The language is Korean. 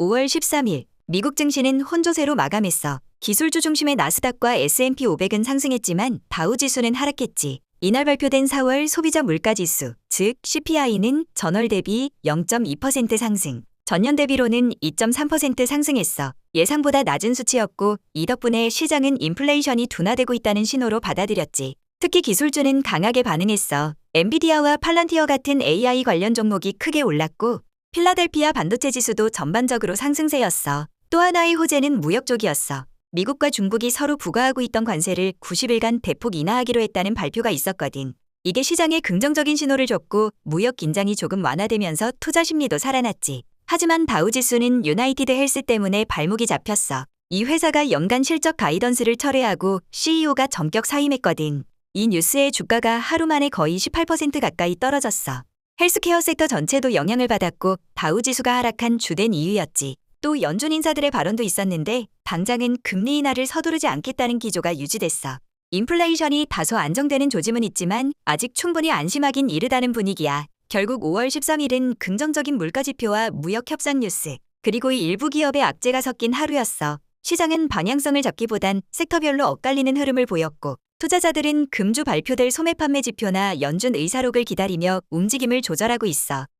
5월 13일 미국 증시는 혼조세로 마감했어. 기술주 중심의 나스닥과 S&P 500은 상승했지만 다우 지수는 하락했지. 이날 발표된 4월 소비자 물가 지수, 즉 CPI는 전월 대비 0.2% 상승. 전년 대비로는 2.3% 상승했어. 예상보다 낮은 수치였고 이 덕분에 시장은 인플레이션이 둔화되고 있다는 신호로 받아들였지. 특히 기술주는 강하게 반응했어. 엔비디아와 팔란티어 같은 AI 관련 종목이 크게 올랐고 필라델피아 반도체 지수도 전반적으로 상승세였어. 또 하나의 호재는 무역 쪽이었어. 미국과 중국이 서로 부과하고 있던 관세를 90일간 대폭 인하하기로 했다는 발표가 있었거든. 이게 시장에 긍정적인 신호를 줬고 무역 긴장이 조금 완화되면서 투자 심리도 살아났지. 하지만 다우지수는 유나이티드 헬스 때문에 발목이 잡혔어. 이 회사가 연간 실적 가이던스를 철회하고 CEO가 전격 사임했거든. 이 뉴스에 주가가 하루 만에 거의 18% 가까이 떨어졌어. 헬스케어 섹터 전체도 영향을 받았고 다우 지수가 하락한 주된 이유였지. 또 연준 인사들의 발언도 있었는데 당장은 금리 인하를 서두르지 않겠다는 기조가 유지됐어. 인플레이션이 다소 안정되는 조짐은 있지만 아직 충분히 안심하긴 이르다는 분위기야. 결국 5월 13일은 긍정적인 물가 지표와 무역 협상 뉴스, 그리고 일부 기업의 악재가 섞인 하루였어. 시장은 방향성을 잡기보단 섹터별로 엇갈리는 흐름을 보였고 투자자들은 금주 발표될 소매 판매 지표나 연준 의사록을 기다리며 움직임을 조절하고 있어.